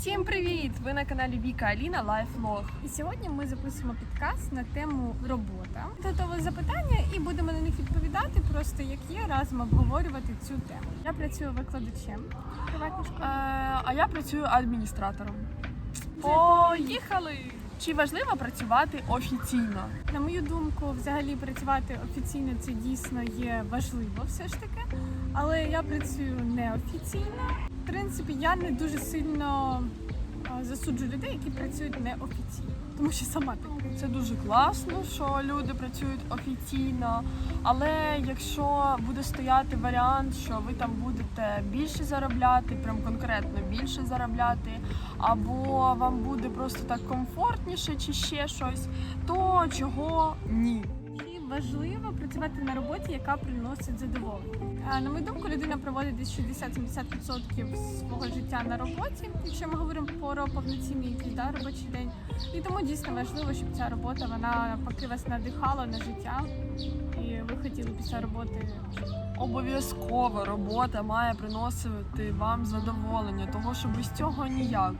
Всім привіт! Ви на каналі Віка Аліна Лайфлог. І сьогодні ми записуємо підкаст на тему робота. Готові запитання і будемо на них відповідати, просто як є, разом обговорювати цю тему. Я працюю викладачем приватній школі. Е, а я працюю адміністратором. Поїхали! Чи важливо працювати офіційно? На мою думку, взагалі працювати офіційно це дійсно є важливо, все ж таки. Але я працюю неофіційно. Принципі, я не дуже сильно а, засуджую людей, які працюють неофіційно, тому що сама так. Це дуже класно, що люди працюють офіційно. Але якщо буде стояти варіант, що ви там будете більше заробляти, прям конкретно більше заробляти, або вам буде просто так комфортніше чи ще щось, то чого ні? Важливо працювати на роботі, яка приносить задоволення. На мою думку, людина проводить десь 60-70% свого життя на роботі, якщо ми говоримо про повноцінний да, робочий день. І тому дійсно важливо, щоб ця робота вона поки вас надихала на життя, і ви хотіли після роботи. Обов'язково робота має приносити вам задоволення, того що без цього ніяк.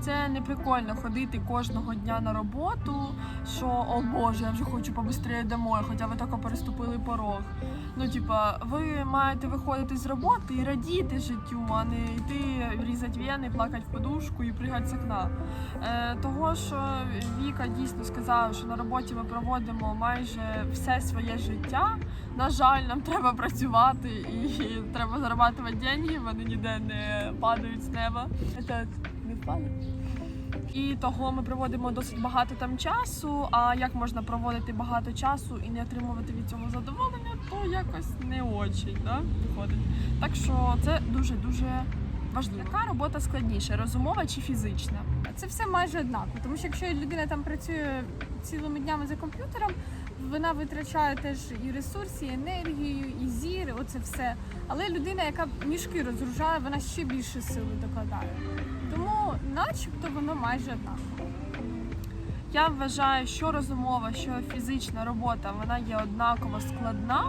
Це не прикольно ходити кожного дня на роботу, що о Боже, я вже хочу побистріє домой, хоча ви тільки переступили порог. Ну, типа, ви маєте виходити з роботи і радіти життю, а не йти різати вени, плакати в подушку і пригати з окна. Е, того, що Віка дійсно сказала, що на роботі ми проводимо майже все своє життя. На жаль, нам треба працювати і треба зарабатувати деньги, вони ніде не падають з неба. Це впаде. І того ми проводимо досить багато там часу. А як можна проводити багато часу і не отримувати від цього задоволення, то якось не очень да, виходить. Так що це дуже дуже важливо. Яка робота складніша, розумова чи фізична? Це все майже однаково, тому що якщо людина там працює цілими днями за комп'ютером, вона витрачає теж і ресурси, і енергію, і зір, оце все. Але людина, яка мішки розгружає, вона ще більше сили докладає. Тому, начебто, воно майже однаково. Я вважаю, що розумова, що фізична робота вона є однаково складна,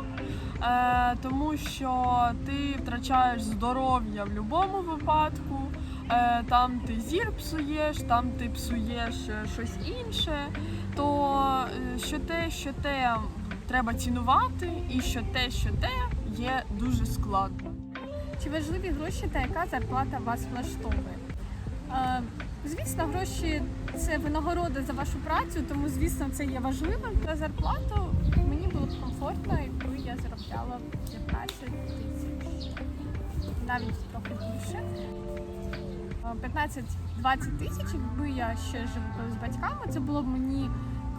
е, тому що ти втрачаєш здоров'я в будь-якому випадку. Е, там ти зір псуєш, там ти псуєш е, щось інше. То е, що те, що те треба цінувати, і що те, що те є дуже складно. Чи важливі гроші та яка зарплата вас влаштовує? Е, Звісно, гроші це винагорода за вашу працю, тому звісно це є важливим. За зарплату мені було б комфортно, якби я заробляла 15 тисяч, навіть трохи більше. Е, 15-20 тисяч, якби я ще жила з батьками, це було б мені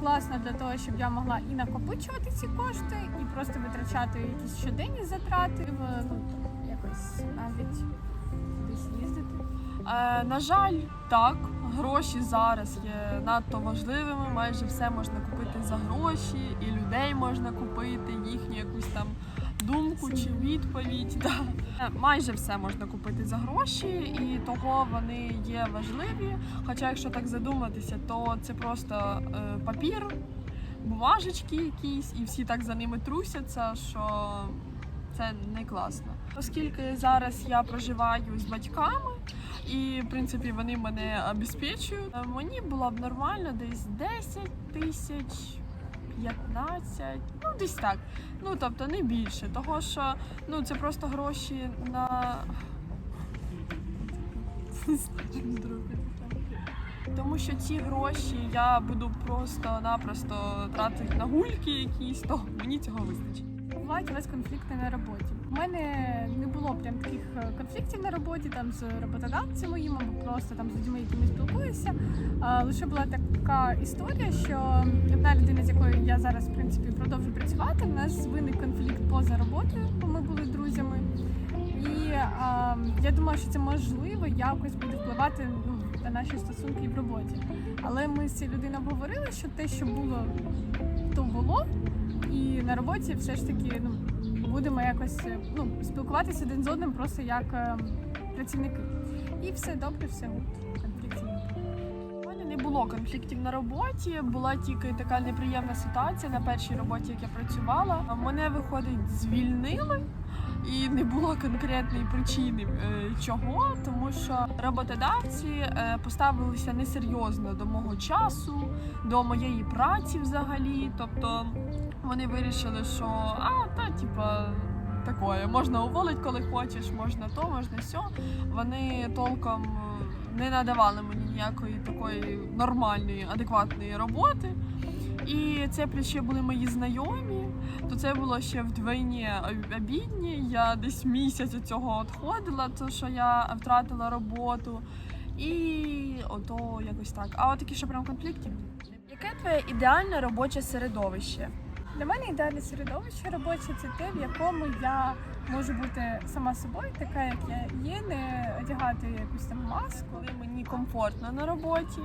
класно для того, щоб я могла і накопичувати ці кошти, і просто витрачати якісь щоденні затрати, в, ну, якось навіть кудись їздити. Е, на жаль, так, гроші зараз є надто важливими. Майже все можна купити за гроші, і людей можна купити, їхню якусь там думку чи відповідь. Да. Майже все можна купити за гроші, і того вони є важливі. Хоча, якщо так задуматися, то це просто е, папір, бумажечки якісь, і всі так за ними трусяться, що це не класно. Оскільки зараз я проживаю з батьками, і в принципі вони мене обезпечують, мені було б нормально десь 10 тисяч. 15, ну десь так. Ну тобто не більше, того що ну це просто гроші на тому що ці гроші я буду просто-напросто тратити на гульки якісь, то мені цього вистачить. У вас конфлікти на роботі. У мене не було прям таких е, конфліктів на роботі там з роботодавцем моїм або просто там з людьми, якими спілкуюся. Лише була така історія, що одна людина, з якою я зараз в принципі продовжую працювати, в нас виник конфлікт поза роботою, бо ми були друзями. І а, я думала, що це можливо якось буде впливати ну, на наші стосунки і в роботі. Але ми з цією людиною обговорили, що те, що було, то було. І на роботі все ж таки ну, будемо якось е, ну, спілкуватися один з одним просто як е, працівники. І все добре, все. Конфліктів. У мене не було конфліктів на роботі, була тільки така неприємна ситуація на першій роботі, як я працювала. Мене виходить, звільнили. І не було конкретної причини е, чого, тому що роботодавці поставилися несерйозно до мого часу, до моєї праці взагалі. Тобто вони вирішили, що а та типа. Такое, можна уволити, коли хочеш, можна то, можна сьо. Вони толком е, не надавали мені ніякої такої нормальної, адекватної роботи. І це плюс ще були мої знайомі, то це було ще вдвойні обідні. Я десь місяць від цього відходила, то що я втратила роботу. І ото якось так. А от такі, що прям конфліктів. Яке твоє ідеальне робоче середовище? Для мене ідеальне середовище робоче це те, в якому я можу бути сама собою, така як я є, не одягати якусь там маску. коли мені комфортно на роботі,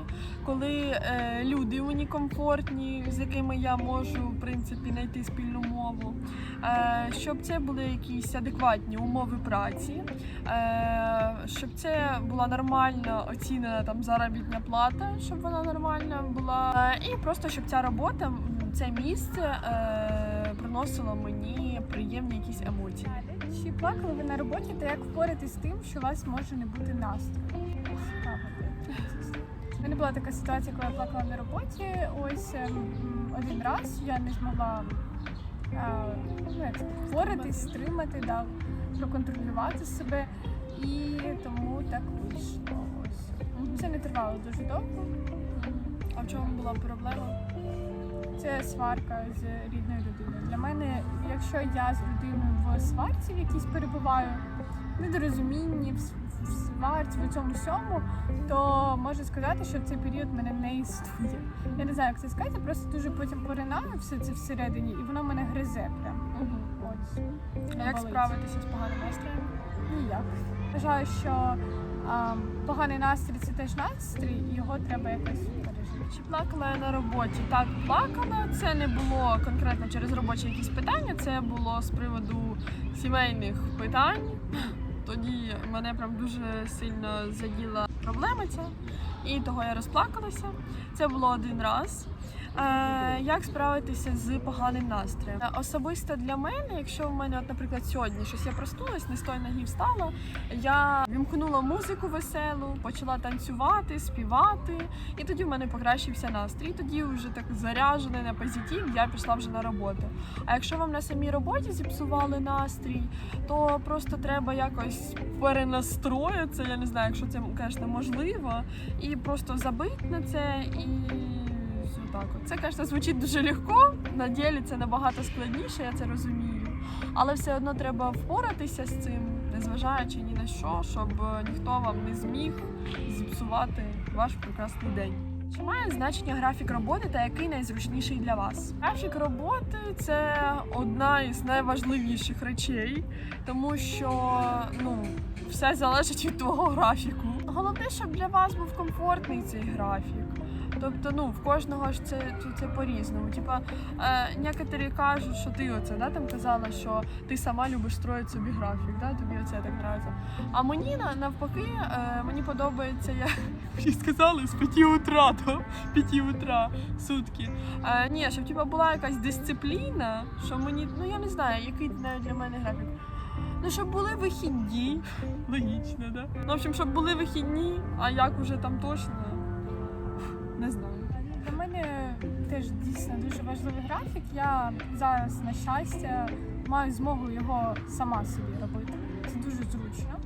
коли е, люди мені комфортні, з якими я можу в принципі знайти спільну мову, е, щоб це були якісь адекватні умови праці, е, щоб це була нормально оцінена там заробітня плата, щоб вона нормальна була, е, і просто щоб ця робота, це місце е, приносило мені приємні якісь емоції. Чи плакали ви на роботі та як впоратись з тим, що у вас може не бути настрою? У мене була така ситуація, коли я плакала на роботі. Ось ем, один раз я не змогла а, ну, як стримати, да, проконтролювати себе. І тому так вийшло. Це не тривало дуже довго. А в чому була проблема? Це сварка з рідною людиною. Для мене, якщо я з людиною в сварці в якійсь перебуваю, недорозумінні, в, сварці, в цьому всьому, то можу сказати, що цей період мене не існує. Я не знаю, як це сказати, просто дуже потім поринаю все це всередині, і воно мене гризе прям. Ось. А як справитися з поганим настроєм? Ніяк. Вважаю, що поганий настрій це теж настрій, його треба якось пережити. Чи плакала я на роботі? Так, плакала. Це не було конкретно через робочі якісь питання, це було з приводу сімейних питань. Тоді мене прям дуже сильно заділа проблема ця, і того я розплакалася. Це було один раз. Як справитися з поганим настроєм? Особисто для мене, якщо в мене, от, наприклад, сьогодні щось я проснулась, не з тої ноги встала, я вімкнула музику веселу, почала танцювати, співати, і тоді в мене покращився настрій. Тоді вже так заряджений на позитив, я пішла вже на роботу. А якщо вам на самій роботі зіпсували настрій, то просто треба якось перенастроїтися. Я не знаю, якщо це, звісно, можливо, і просто забити на це і. Так, це, звісно, звучить дуже легко. На ділі це набагато складніше, я це розумію. Але все одно треба впоратися з цим, незважаючи ні на що, щоб е, ніхто вам не зміг зіпсувати ваш прекрасний день. Чи має значення графік роботи та який найзручніший для вас? Графік роботи це одна із найважливіших речей, тому що ну все залежить від твого графіку. Головне, щоб для вас був комфортний цей графік. Тобто, ну в кожного ж це, це, по-різному. Типа, е, некоторі кажуть, що ти оце да, там казала, що ти сама любиш строїти собі графік, да, тобі оце так подобається. А мені навпаки, е, мені подобається, я мені сказали з 5 утра до 5 утра сутки. Е, ні, щоб типа була якась дисципліна, що мені, ну я не знаю, який навіть для мене графік. Ну, щоб були вихідні, логічно, да? Ну, в общем, щоб були вихідні, а як уже там точно, не знаю. Для мене теж дійсно дуже важливий графік. Я зараз, на щастя, маю змогу його сама собі робити. Це дуже зручно.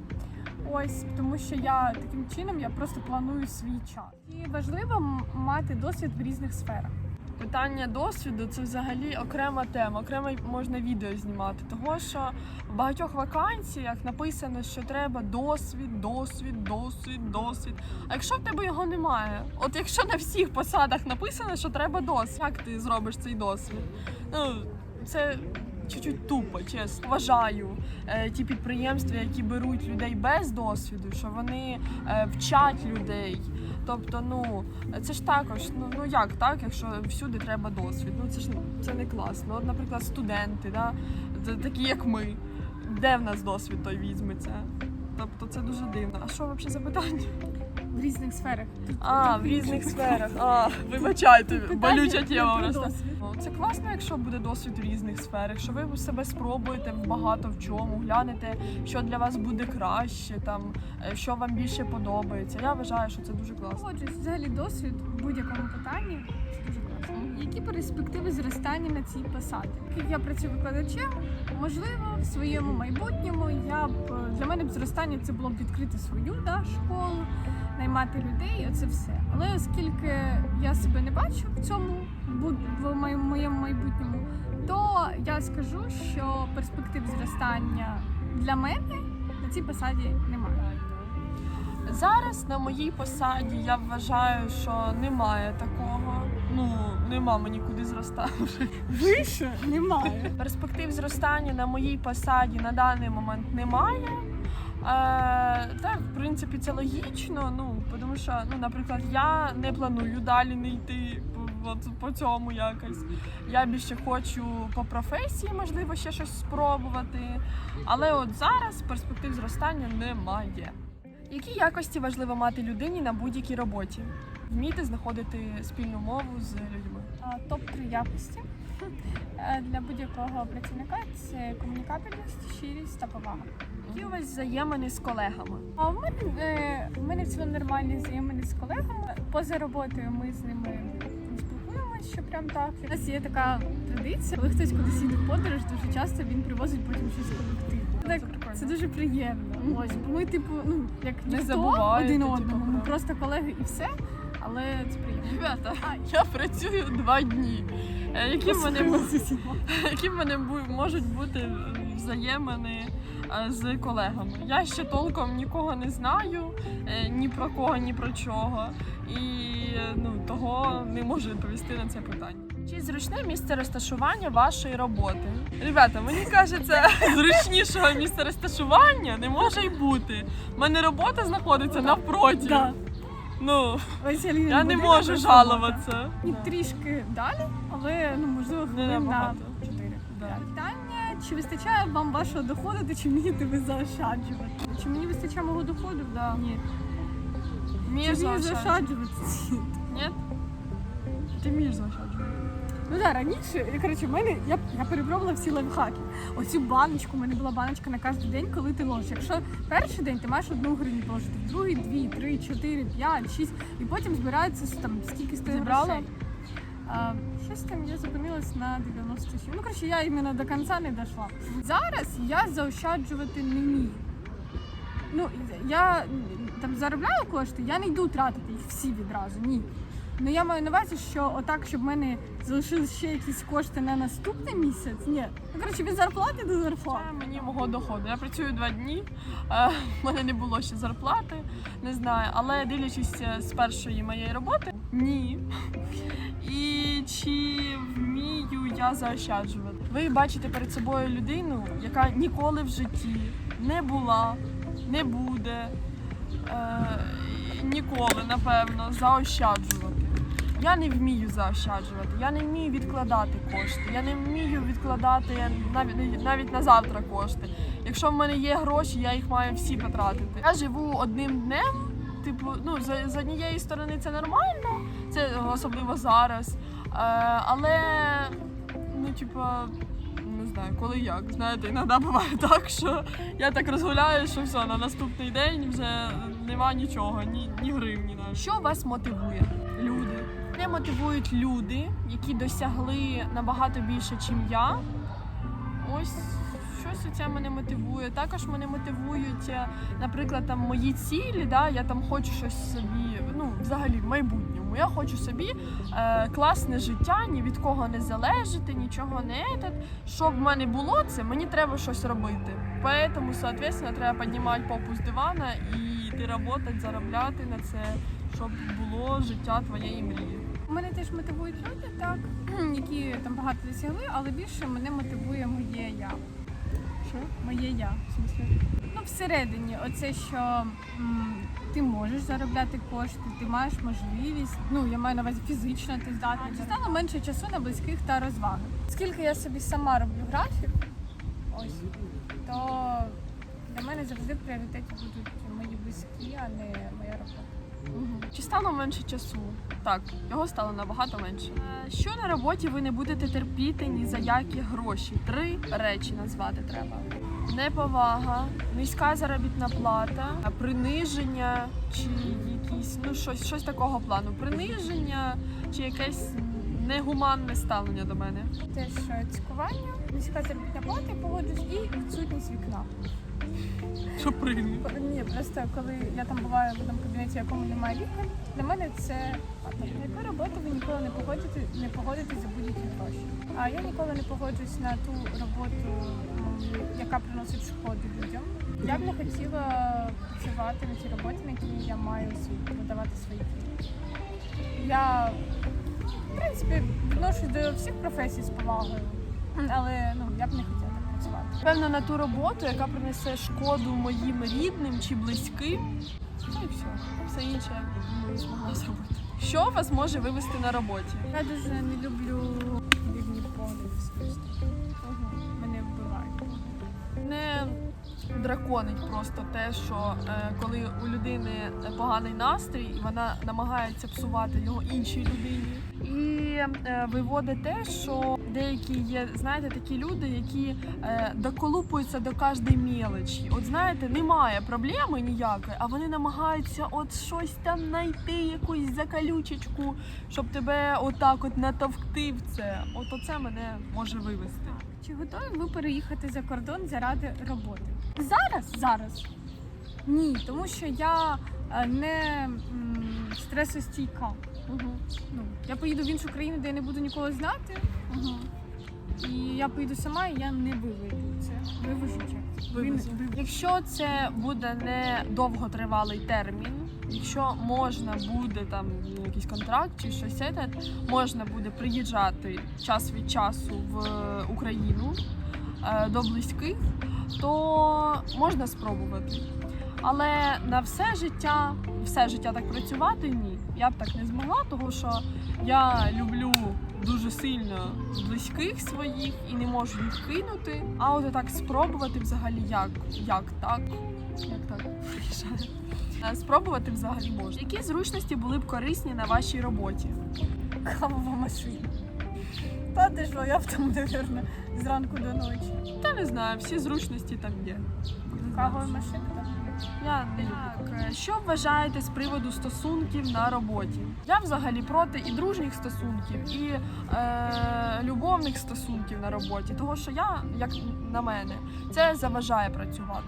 Ось тому, що я таким чином я просто планую свій час. І важливо мати досвід в різних сферах. Питання досвіду це взагалі окрема тема, окремо можна відео знімати. Того що в багатьох вакансіях написано, що треба досвід, досвід, досвід, досвід. А якщо в тебе його немає, от якщо на всіх посадах написано, що треба досвід, як ти зробиш цей досвід? Ну це чуть-чуть тупо, чесно. Вважаю е, ті підприємства, які беруть людей без досвіду, що вони е, вчать людей. Тобто, ну це ж також, ну ну як так, якщо всюди треба досвід. Ну це ж це не класно. От, наприклад, студенти, да, такі як ми. Де в нас досвід той візьметься? Тобто це дуже дивно. А що взагалі за питання? в різних сферах. А, в різних сферах. А, вибачайте, болюча тема просто. Ну, Це класно, якщо буде досвід у різних сферах, що ви себе спробуєте багато в чому, глянете, що для вас буде краще, там е, що вам більше подобається. Я вважаю, що це дуже класно. Погоджуюсь, взагалі досвід в будь-якому питанні. Дуже. Які перспективи зростання на цій посаді? Як Я працюю викладачем. Можливо, в своєму майбутньому я б для мене б зростання це було б відкрити свою да, школу, наймати людей. Оце все. Але оскільки я себе не бачу в цьому в моєму майбутньому, то я скажу, що перспектив зростання для мене на цій посаді немає. Зараз на моїй посаді я вважаю, що немає такого. Ну, нема мені куди зростати. Вище немає. Перспектив зростання на моїй посаді на даний момент немає. Е, так, в принципі, це логічно. Ну, тому що, ну, наприклад, я не планую далі не йти по, от по цьому якось. Я більше хочу по професії, можливо, ще щось спробувати. Але от зараз перспектив зростання немає. Які якості важливо мати людині на будь-якій роботі? Вміти знаходити спільну мову з людьми. топ 3 якості Е, для будь-якого працівника це комунікабельність, щирість та повага. Які у вас взаємини з колегами? А в мене е, в мене в цілому нормальні взаємини з колегами. Поза роботою ми з ними спілкуємося, що прям так. У нас є така традиція, коли хтось кудись їде в подорож, дуже часто він привозить потім щось колективу. Це це дуже приємно. Ось бо ми, типу, ну як Не ніхто забуваєте, один типу, одному. Ми про- просто колеги і все. Але це приємно. Ребята, я працюю два дні. Е, Які в мене, які в мене бу- можуть бути взаємини е, з колегами? Я ще толком нікого не знаю, е, ні про кого, ні про чого. І е, ну, того не можу відповісти на це питання. Чи зручне місце розташування вашої роботи? Ребята, мені кажеться, зручнішого місця розташування не може й бути. У мене робота знаходиться навпроти. Да. Ну, Аліна я не можу жалуватися. І трішки далі, але ну можливо хвилин на 4. Да. Питання, чи вистачає вам вашого доходу, та чи вмієте ви заощаджувати? Чи мені вистачає мого доходу? Да. Ні. Вмієш Чи заощаджувати? Ні? Ти вмієш заощаджувати. Ну так, раніше, я, коротше, в мене я, я перепробувала всі лайфхаки. Оцю баночку, у мене була баночка на кожен день, коли ти ложиш. Якщо перший день ти маєш одну гривню положити, в другий дві, три, чотири, п'ять, шість, і потім збирається там скільки стоїть Зібрала? А, щось там я зупинилась на 97. Ну, коротше, я іменно до кінця не дійшла. Зараз я заощаджувати не вмію. Ну, я там заробляю кошти, я не йду тратити їх всі відразу. Ні. Ну я маю на увазі, що отак, щоб в мене залишились ще якісь кошти на наступний місяць. Ні. Ну, коротше, від зарплати до зарплати. Це мені мого доходу. Я працюю два дні. е, В мене не було ще зарплати, не знаю. Але дивлячись е, з першої моєї роботи, ні. І чи вмію я заощаджувати? Ви бачите перед собою людину, яка ніколи в житті не була, не буде. Е, ніколи, напевно, заощаджувати. Я не вмію заощаджувати, я не вмію відкладати кошти, я не вмію відкладати навіть, навіть на завтра кошти. Якщо в мене є гроші, я їх маю всі потратити. Я живу одним днем. Типу, ну з, з однієї сторони це нормально, це особливо зараз. Е, але ну, типа, не знаю, коли як. Знаєте, іноді буває так, що я так розгуляю, що все, на наступний день вже нема нічого, ні, ні гривні навіть. Що вас мотивує? Мене мотивують люди, які досягли набагато більше, ніж я. Ось щось це мене мотивує. Також мене мотивують, е, наприклад, там мої цілі. Да? Я там хочу щось собі, ну, взагалі, в майбутньому. Я хочу собі е, класне життя, ні від кого не залежати, нічого не етат. Щоб в мене було це, мені треба щось робити. Поэтому, соответственно, треба піднімати попу з дивана і йти працювати, заробляти на це, щоб було життя твоєї мрії. Мене теж мотивують люди, так, які там багато досягли, але більше мене мотивує моє я. Що? Моє я. В смислі? Ну, всередині, оце, що м, ти можеш заробляти кошти, ти маєш можливість. Ну, я маю на увазі фізично ти здатний. Чи стало менше часу на близьких та розваги. Скільки я собі сама роблю графік, ось, то для мене завжди в пріоритеті будуть мої близькі, а не моя робота. Чи стало менше часу? Так, його стало набагато менше. Е, Що на роботі ви не будете терпіти ні за які гроші? Три речі назвати треба: неповага, низька заробітна плата, приниження чи якісь ну щось, щось такого плану. Приниження чи якесь негуманне ставлення до мене. Теж е, цькування, низька заробітна плата, погоджусь, і відсутність вікна. Що прийме? Ні, просто коли я там буваю в тому кабінеті, в якому немає вікон, для мене це яку роботу ви ніколи не погодите, не погодитесь за будь-які гроші. А я ніколи не погоджуюсь на ту роботу, яка приносить шкоду людям. Я б не хотіла працювати на тій роботі, на якій я маю продавати свої квіти. Я, в принципі, відношусь до всіх професій з повагою, але ну я б не хотіла. Певно, на ту роботу, яка принесе шкоду моїм рідним чи близьким. Ну і все. Все інше я не змогла зробити. Що вас може вивести на роботі? Я дуже не люблю рівні погляди. Мене вбивають. Не драконить просто те, що е, коли у людини поганий настрій, і вона намагається псувати його іншій людині. І е, виводить те, що деякі є, знаєте, такі люди, які е, доколупуються до кожної мелочі. От знаєте, немає проблеми ніякої, а вони намагаються от щось там знайти, якусь закалючечку, щоб тебе отак от натовкти в це. От оце мене може вивести. Чи готові ви переїхати за кордон заради роботи? Зараз? Зараз. Ні, тому що я е, не м, стресостійка. Угу. Ну, я поїду в іншу країну, де я не буду ніколи знати. Угу. І я поїду сама, і я не виведу це. Вивожу чи? Вивезу. Якщо це буде не довготривалий термін, якщо можна буде там ну, якийсь контракт чи щось це, можна буде приїжджати час від часу в Україну е, до близьких, то можна спробувати. Але на все життя, все життя так працювати ні. Я б так не змогла, тому що я люблю дуже сильно близьких своїх і не можу їх кинути. А от так спробувати взагалі як? Як так? Як так? Е, Спробувати взагалі можна. Які зручності були б корисні на вашій роботі? Кавова машина. Та ти що, я б там, напевно, зранку до ночі. Та не знаю, всі зручності там є. Кавова машина. Я не люблю. Так, що вважаєте з приводу стосунків на роботі? Я взагалі проти і дружніх стосунків, і е, любовних стосунків на роботі. Тому що я, як на мене, це заважає працювати.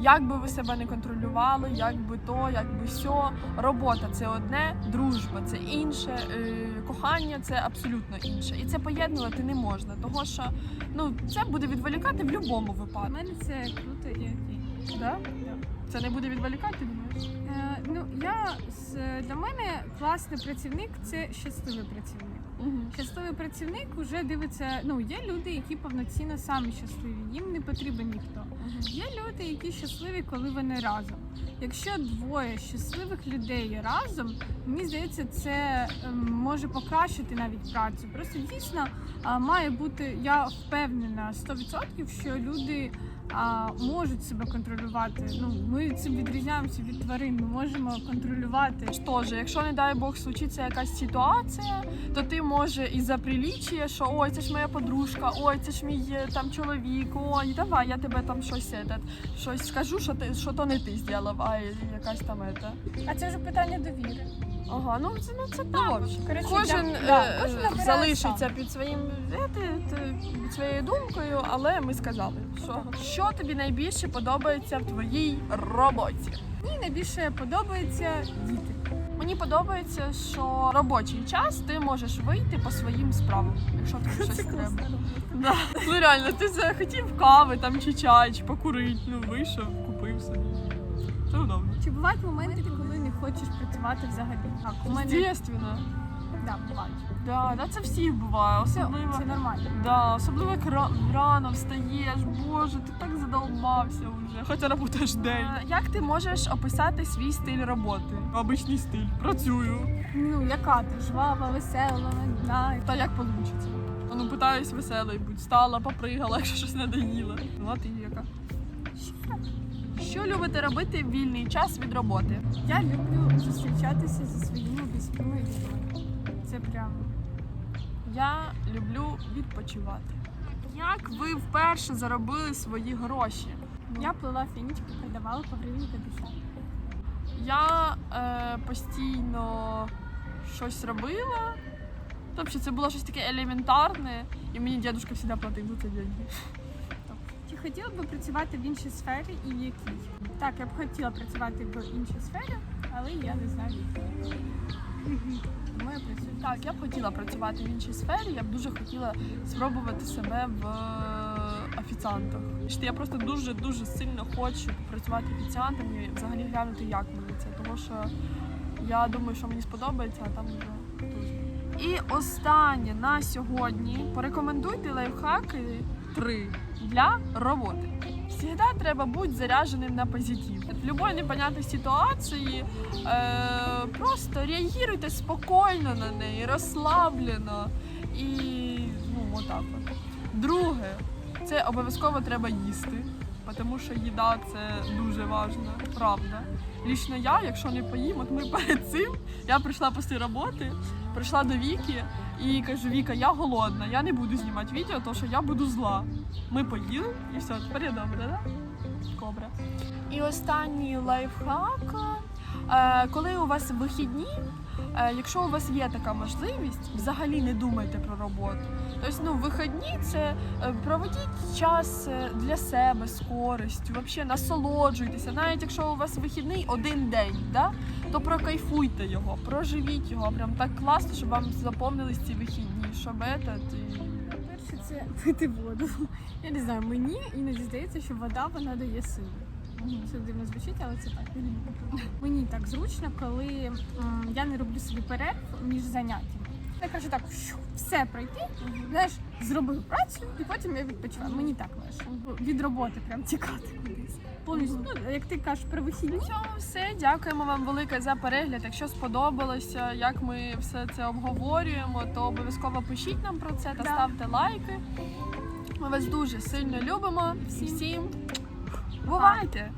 Як би ви себе не контролювали, як би то, як би сьо, робота це одне, дружба це інше, е, кохання це абсолютно інше. І це поєднувати не можна, тому що ну це буде відволікати в будь-якому У випадку. мене це круто і окей. Да? Це не буде відволікати, думаєш? Е, ну, я для мене класний працівник це щасливий працівник. Угу. Щасливий працівник вже дивиться. Ну є люди, які повноцінно самі щасливі, їм не потрібен ніхто. Є люди, які щасливі, коли вони разом. Якщо двоє щасливих людей разом, мені здається, це ем, може покращити навіть працю. Просто дійсно має бути. Я впевнена 100%, що люди можуть себе контролювати. Ну ми цим відрізняємося від тварин. Ми можемо контролювати. Тож, якщо не дай Бог случиться якась ситуація, то ти може і за приліччя, що ой, це ж моя подружка, ой, це ж мій е, там чоловік, ой, давай я тебе там щось етат, щось скажу, що ти що то не ти зробив, а якась там ета. А це вже питання довіри. Ага, ну це ну це Так, коротше, Кожен, да, е, да, кожен залишиться сам. під своїм е, під своєю думкою, але ми сказали, що, що тобі найбільше подобається в твоїй роботі. Мені найбільше подобаються діти. Мені подобається, що робочий час ти можеш вийти по своїм справам, якщо тобі щось треба. Да. Ну реально, ти захотів кави там чи чай, чи покурити, ну вийшов, купив собі. Це удобно. Чи бувають моменти, коли не хочеш працювати взагалі? Так, у мене Естественно. Да, бувають. Да, да, це всіх буває, особливо. це нормально. Да, особливо як ра- рано встаєш, боже, ти так задолбався вже, хоча працюєш день. Як ти можеш описати свій стиль роботи? Обичний стиль. Працюю. Ну, яка ти жвава, весела, нудна. Та як вийде? Ну, питаюсь веселий, будь стала, попригала, якщо щось надоїло. Ну, а ти яка? Що любите робити в вільний час від роботи? Я люблю зустрічатися зі своїми близькими людьми. Прям Я люблю відпочивати. Як ви вперше заробили свої гроші? я плела фінічки, продавала по гривні 50. Я е, постійно щось робила. Тобто це було щось таке елементарне, і мені дідусь завжди платив за це деньги. Чи хотіла б працювати в іншій сфері і в якій? Так, я б хотіла працювати в іншій сфері, але я не знаю. в. Так, я б хотіла працювати в іншій сфері, я б дуже хотіла спробувати себе в е, офіціантах. Я просто дуже-дуже сильно хочу працювати офіціантом і взагалі глянути, як мені це. Тому що я думаю, що мені сподобається, а там вже дуже. І останнє на сьогодні порекомендуйте лайфхаки три для роботи. Всегда треба бути зарядженим на позитив. В будь-якій непонятній ситуації е, просто реагуйте спокійно на неї, розслаблено і ну, отак. Друге, це обов'язково треба їсти, тому що їда це дуже важливо, правда. Лічно я, якщо не поїм, от ми перед цим, я прийшла після роботи, прийшла до Віки і кажу, Віка, я голодна, я не буду знімати відео, тому що я буду зла. Ми поїли і все, тепер я добре, да? Добре. І останній лайфхак. Е, Коли у вас вихідні, е, якщо у вас є така можливість, взагалі не думайте про роботу. Тобто, ну, вихідні це е, проведіть час е, для себе з користю, взагалі насолоджуйтеся. Навіть якщо у вас вихідний один день, да, то прокайфуйте його, проживіть його. Прям так класно, щоб вам запомнились ці вихідні, щоб этот. Перше, це пити воду. Я не знаю, мені іноді здається, що вода вона дає сили. Це дивно звучить, але це так. Мені так зручно, коли я не роблю собі перерв між заняттями. Я кажу так, все пройти, знаєш, зробив працю і потім я відпочиваю. Мені так лише. Від роботи прям тікати кудись. Повністю, ну, як ти кажеш про вихідні, На цьому все. Дякуємо вам велике за перегляд. Якщо сподобалося, як ми все це обговорюємо, то обов'язково пишіть нам про це та Да. ставте лайки. Ми вас дуже сильно любимо. Всім. Всім бувайте!